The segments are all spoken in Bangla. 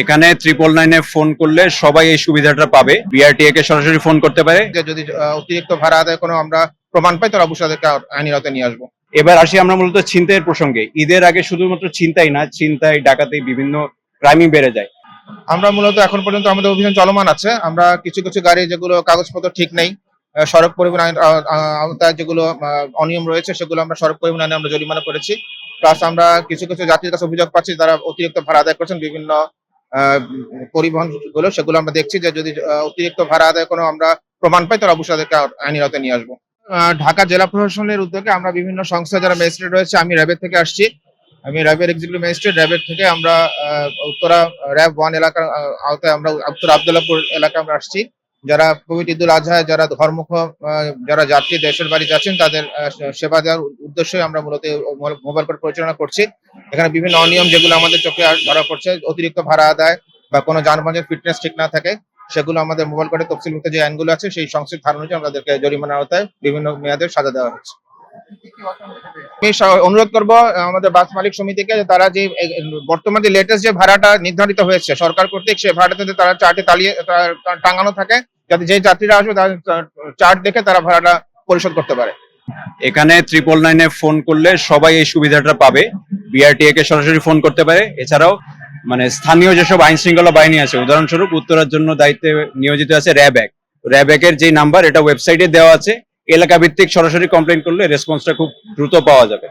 এখানে ট্রিপল নাইনে ফোন করলে সবাই এই সুবিধাটা পাবে। বিআরটিএ কে সরাসরি ফোন করতে পারে। যদি অতিরিক্ত ভাড়া আদায় কোনো আমরা প্রমাণ পাই তাহলে অবশ্যই তাদেরকে আইনি আওতায় নিয়ে আসব। এবার আসি আমরা মূলত ছিনতাইয়ের প্রসঙ্গে। ঈদের আগে শুধুমাত্র ছিনতাই না ছিনতাই ডাকাতি বিভিন্ন ক্রাইমই বেড়ে যায়। আমরা মূলত এখন পর্যন্ত আমাদের অভিযান চলমান আছে। আমরা কিছু কিছু গাড়ি যেগুলো কাগজপত্র ঠিক নেই সড়ক পরিবহন আওতায় যেগুলো অনিয়ম রয়েছে সেগুলো আমরা সড়ক পরিবহন আইনে আমরা জরিমানা করেছি। প্লাস আমরা কিছু কিছু যাত্রীর কাছে অভিযোগ পাচ্ছি তারা অতিরিক্ত ভাড়া আদায় করছেন বিভিন্ন পরিবহনগুলো সেগুলো আমরা দেখছি যে যদি অতিরিক্ত ভাড়া আদায় কোনো আমরা প্রমাণ পাই, তাহলে অবশ্যই তাদেরকে আইনের নিয়ে আসব। ঢাকা জেলা প্রশাসনের উদ্যোগে আমরা বিভিন্ন সংস্থা যারা ম্যাজিস্ট্রেট রয়েছে, আমি র্যাবের থেকে আসছি। আমি র্যাবের এক্সিকিউটিভ ম্যাজিস্ট্রেট, র্যাবের থেকে আমরা উত্তরা র্যাব ওয়ান এলাকার আওতায় আমরা উত্তর আবদুল্লাপুর এলাকায় আমরা আসছি। যারা পবিত্র ঈদুল আজহায় যারা ধর্মুখ যারা যাত্রী দেশের বাড়ি যাচ্ছেন, তাদের সেবা দেওয়ার উদ্দেশ্যে আমরা মূলত মোবাইল কোর্ট পরিচালনা করছি। এখানে বিভিন্ন অনিয়ম যেগুলো আমাদের চোখে ধরা পড়ছে, অতিরিক্ত ভাড়া আদায় বা কোনো যানবাহনের ফিটনেস ঠিক না থাকে, সেগুলো আমাদের মোবাইল কোর্টে তফসিলভুক্ত যে আইনগুলো আছে, সেই সংশ্লিষ্ট ধারণ অনুযায়ী আমাদেরকে জরিমানার আওতায় বিভিন্ন মেয়াদের সাজা দেওয়া হচ্ছে। আমি অনুরোধ করব আমাদের বাস মালিক সমিতিকে তারা যে বর্তমান যে লেটেস্ট যে ভাড়াটা নির্ধারিত হয়েছে, সরকার কর্তৃক সেই ভাড়াটা যাতে তারা চার্টে তালিয়ে টাঙানো থাকে, যাতে যে যাত্রীরা আসবে, তারা চার্ট দেখে তারা ভাড়াটা পরিশোধ করতে পারে। এখানে ট্রিপল নাইনে ফোন করলে সবাই এই সুবিধাটা পাবে। বিআরটিএ কে সরাসরি ফোন করতে পারে। এছাড়াও মানে স্থানীয় যেসব আইন শৃঙ্খলা বাহিনী আছে, উদাহরণস্বরূপ উত্তরার জন্য দায়িত্বে নিয়োজিত আছে র্যাবেক র্যাবেকের যে নাম্বার এটা ওয়েবসাইটে দেওয়া আছে। এলাকা ভিত্তিক সরাসরি কমপ্লেন করলে রেসপন্সটা খুব দ্রুত পাওয়া যাবে।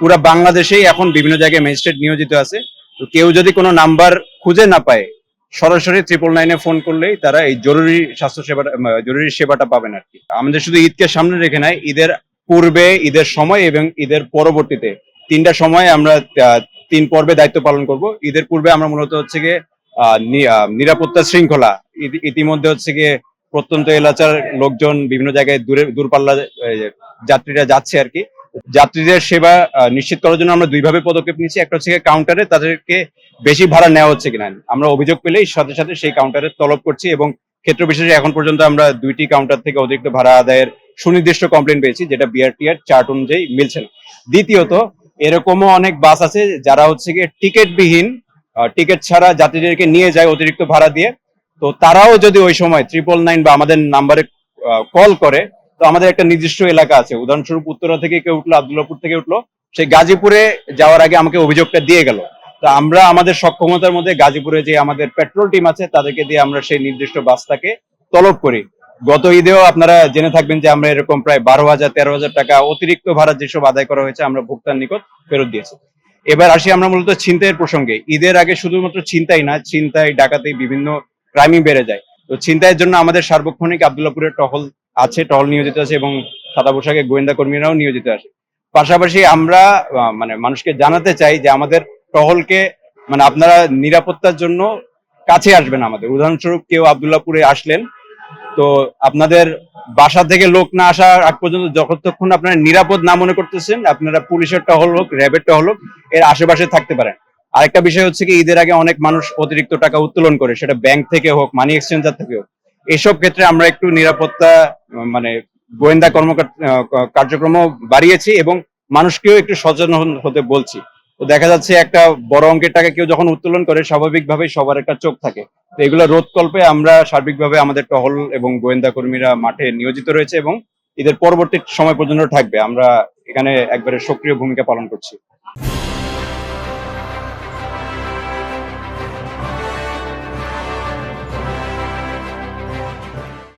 পুরো বাংলাদেশেই এখন বিভিন্ন জায়গায় ম্যাজিস্ট্রেট নিয়োজিত আছে। তো কেউ যদি কোনো নাম্বার খুঁজে না পায়, সরাসরি ট্রিপল নাইনে ফোন করলেই তারা এই জরুরি স্বাস্থ্য সেবাটা জরুরি সেবাটা পাবেন আর কি। আমাদের শুধু ঈদকে সামনে রেখে নাই, ঈদের পূর্বে, ঈদের সময় এবং ঈদের পরবর্তীতে তিনটা সময় আমরা তিন পর্বে দায়িত্ব পালন করব। ঈদের পূর্বে আমরা মূলত হচ্ছে গিয়ে নিরাপত্তা শৃঙ্খলা ইতিমধ্যে হচ্ছে গিয়ে প্রত্যন্ত এলাকার লোকজন বিভিন্ন জায়গায় দূরে, দূরপাল্লা যাত্রীরা যাচ্ছে আর কি। যাত্রীদের সেবা নিশ্চিত করার জন্য আমরা দুইভাবে পদক্ষেপ নিচ্ছি একটা হচ্ছে কাউন্টারে তাদেরকে বেশি ভাড়া নেওয়া হচ্ছে কিনা। আমরা অভিযোগ পেলেই সাথে সাথে সেই কাউন্টারে তলব করছি এবং ক্ষেত্র বিশেষে এখন পর্যন্ত আমরা দুইটি কাউন্টার থেকে অতিরিক্ত ভাড়া আদায়ের সুনির্দিষ্ট কমপ্লেন পেয়েছি, যেটা বিআরটিআর চার্ট অনুযায়ী মিলছে না। দ্বিতীয়ত, এরকমও অনেক বাস আছে যারা হচ্ছে গিয়ে টিকিটবিহীন টিকিট ছাড়া যাত্রীদেরকে নিয়ে যায় অতিরিক্ত ভাড়া দিয়ে। তো তারাও যদি ওই সময় ট্রিপল নাইন বা আমাদের নাম্বারে কল করে, তো আমাদের একটা নির্দিষ্ট এলাকা আছে। উদাহরণস্বরূপ উত্তরা থেকে কেউ উঠল আব্দুল্লাপুর থেকে উঠল সেই গাজীপুরে যাওয়ার আগে আমাকে অভিযোগটা দিয়ে গেল। তো আমরা আমাদের সক্ষমতার মধ্যে গাজীপুরে যে আমাদের পেট্রোল টিম আছে, তাদেরকে দিয়ে আমরা সেই নির্দিষ্ট বাসটাকে তলব করি। গত ঈদেও আপনারা জেনে থাকবেন যে আমরা এরকম প্রায় বারো হাজার, তেরো হাজার টাকা অতিরিক্ত ভাড়া যেসব আদায় করা হয়েছে, আমরা ভোক্তার নিকট ফেরত দিয়েছি। এবার আসি আমরা মূলত ছিনতাইয়ের প্রসঙ্গে। ঈদের আগে শুধুমাত্র ছিনতাই না ছিনতাই, ডাকাতি, বিভিন্ন ক্রাইমই বেড়ে যায়। তো ছিনতাইয়ের জন্য আমাদের সার্বক্ষণিক আবদুল্লাপুরের টহল আছে, টহল নিয়োজিত আছে এবং সাদা পোশাকে গোয়েন্দা কর্মীরাও নিয়োজিত আছে। পাশাপাশি আমরা মানে মানুষকে জানাতে চাই যে আমাদের টহলকে মানে আপনারা নিরাপত্তার জন্য কাছে আসবেন আমাদের। উদাহরণস্বরূপ কেউ আবদুল্লাপুরে আসলেন, তো আপনাদের বাসা থেকে লোক না আসার আগ পর্যন্ত যতক্ষণ আপনারা নিরাপদ না মনে করতেছেন, আপনারা পুলিশের টহল হোক, র্যাবের টহল হোক, এর আশেপাশে থাকতে পারেন। আরেকটা বিষয় হচ্ছে কি, ঈদের আগে অনেক মানুষ অতিরিক্ত টাকা উত্তোলন করে, সেটা ব্যাংক থেকে হোক মানি এক্সচেঞ্জার থেকে হোক। এসব ক্ষেত্রে আমরা একটু নিরাপত্তা মানে গোয়েন্দা কর্ম কার্যক্রম বাড়িয়েছি এবং মানুষকেও একটু সচেতন হতে বলছি। তো দেখা যাচ্ছে একটা বড় অঙ্কের টাকা কেউ যখন উত্তোলন করে, স্বাভাবিকভাবেই সবার একটা চোখ থাকে। তো এগুলো রোধ কল্পে আমরা সার্বিকভাবে আমাদের টহল এবং গোয়েন্দা কর্মীরা মাঠে নিয়োজিত রয়েছে এবং ঈদের পরবর্তী সময় পর্যন্ত থাকবে। আমরা এখানে একবারে সক্রিয় ভূমিকা পালন করছি।